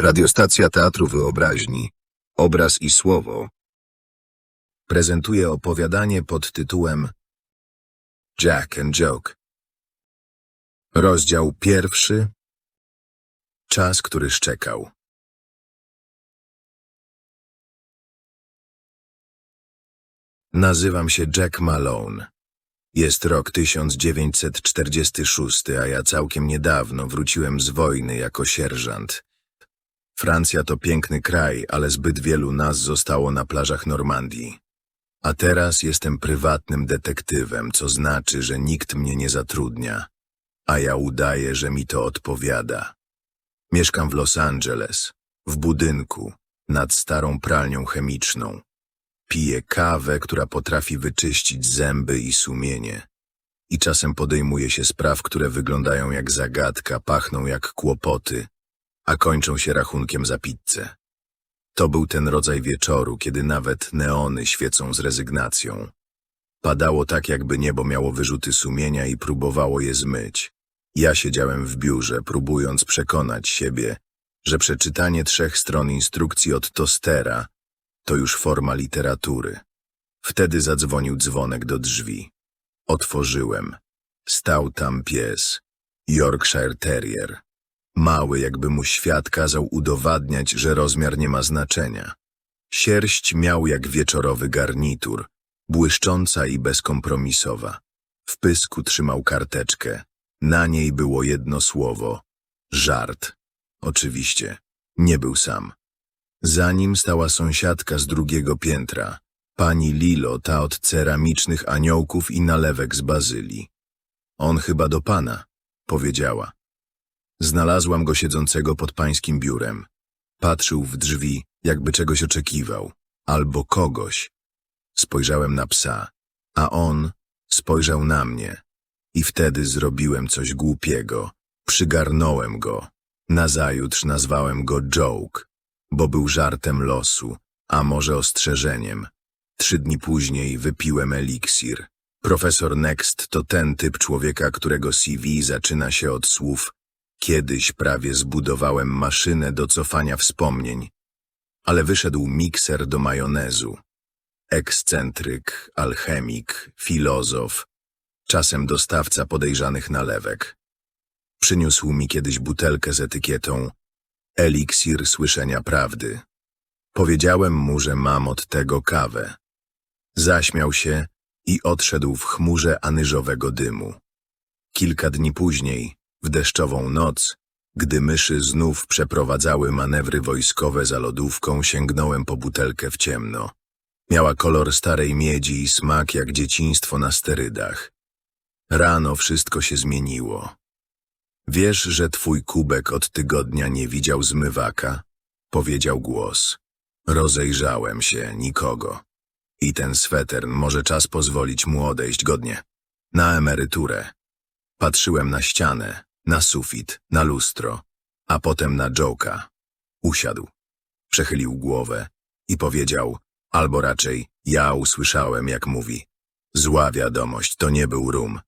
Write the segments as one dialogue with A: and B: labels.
A: Radiostacja Teatru Wyobraźni. Obraz i słowo. Prezentuje opowiadanie pod tytułem Jack and Joke. Rozdział pierwszy. Czas, który szczekał. Nazywam się Jack Malone. Jest rok 1946, a ja całkiem niedawno wróciłem z wojny jako sierżant. Francja to piękny kraj, ale zbyt wielu nas zostało na plażach Normandii. A teraz jestem prywatnym detektywem, co znaczy, że nikt mnie nie zatrudnia, a ja udaję, że mi to odpowiada. Mieszkam w Los Angeles, w budynku, nad starą pralnią chemiczną. Piję kawę, która potrafi wyczyścić zęby i sumienie. I czasem podejmuję się spraw, które wyglądają jak zagadka, pachną jak kłopoty, a kończą się rachunkiem za pizzę. To był ten rodzaj wieczoru, kiedy nawet neony świecą z rezygnacją. Padało tak, jakby niebo miało wyrzuty sumienia i próbowało je zmyć. Ja siedziałem w biurze, próbując przekonać siebie, że przeczytanie trzech stron instrukcji od tostera to już forma literatury. Wtedy zadzwonił dzwonek do drzwi. Otworzyłem. Stał tam pies. Yorkshire Terrier. Mały, jakby mu świat kazał udowadniać, że rozmiar nie ma znaczenia. Sierść miał jak wieczorowy garnitur, błyszcząca i bezkompromisowa. W pysku trzymał karteczkę. Na niej było jedno słowo. Żart. Oczywiście. Nie był sam. Za nim stała sąsiadka z drugiego piętra. Pani Lilo, ta od ceramicznych aniołków i nalewek z bazylii. On chyba do pana, powiedziała. Znalazłam go siedzącego pod pańskim biurem. Patrzył w drzwi, jakby czegoś oczekiwał. Albo kogoś. Spojrzałem na psa, a on spojrzał na mnie. I wtedy zrobiłem coś głupiego. Przygarnąłem go. Nazajutrz nazwałem go Joke, bo był żartem losu, a może ostrzeżeniem. Trzy dni później wypiłem eliksir. Profesor Next to ten typ człowieka, którego CV zaczyna się od słów Kiedyś prawie zbudowałem maszynę do cofania wspomnień, ale wyszedł mikser do majonezu. Ekscentryk, alchemik, filozof, czasem dostawca podejrzanych nalewek. Przyniósł mi kiedyś butelkę z etykietą Eliksir słyszenia prawdy. Powiedziałem mu, że mam od tego kawę. Zaśmiał się i odszedł w chmurze anyżowego dymu. Kilka dni później, w deszczową noc, gdy myszy znów przeprowadzały manewry wojskowe za lodówką, sięgnąłem po butelkę w ciemno. Miała kolor starej miedzi i smak jak dzieciństwo na sterydach. Rano wszystko się zmieniło. Wiesz, że twój kubek od tygodnia nie widział zmywaka? Powiedział głos. Rozejrzałem się, nikogo. I ten sweter może czas pozwolić mu odejść godnie. Na emeryturę. Patrzyłem na ścianę, na sufit, na lustro, a potem na Joke'a. Usiadł. Przechylił głowę i powiedział, albo raczej ja usłyszałem, jak mówi. Zła wiadomość, to nie był rum.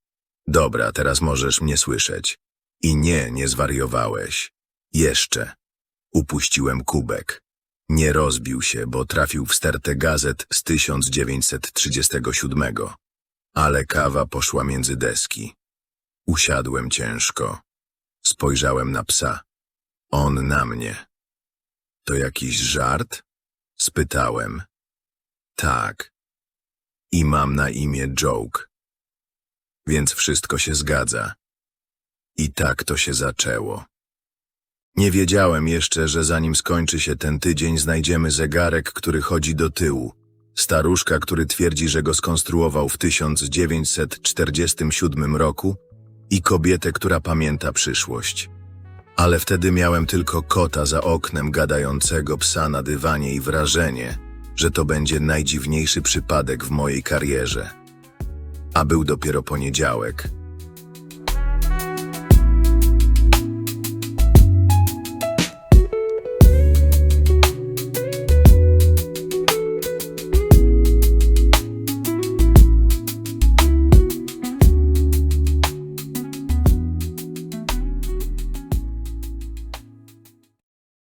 A: Dobra, teraz możesz mnie słyszeć. I nie, nie zwariowałeś. Jeszcze. Upuściłem kubek. Nie rozbił się, bo trafił w stertę gazet z 1937. Ale kawa poszła między deski. Usiadłem ciężko. Spojrzałem na psa. On na mnie. To jakiś żart? Spytałem. Tak. I mam na imię Joke. Więc wszystko się zgadza. I tak to się zaczęło. Nie wiedziałem jeszcze, że zanim skończy się ten tydzień, znajdziemy zegarek, który chodzi do tyłu. Staruszka, który twierdzi, że go skonstruował w 1947 roku i kobietę, która pamięta przyszłość. Ale wtedy miałem tylko kota za oknem, gadającego psa na dywanie i wrażenie, że to będzie najdziwniejszy przypadek w mojej karierze. A był dopiero poniedziałek –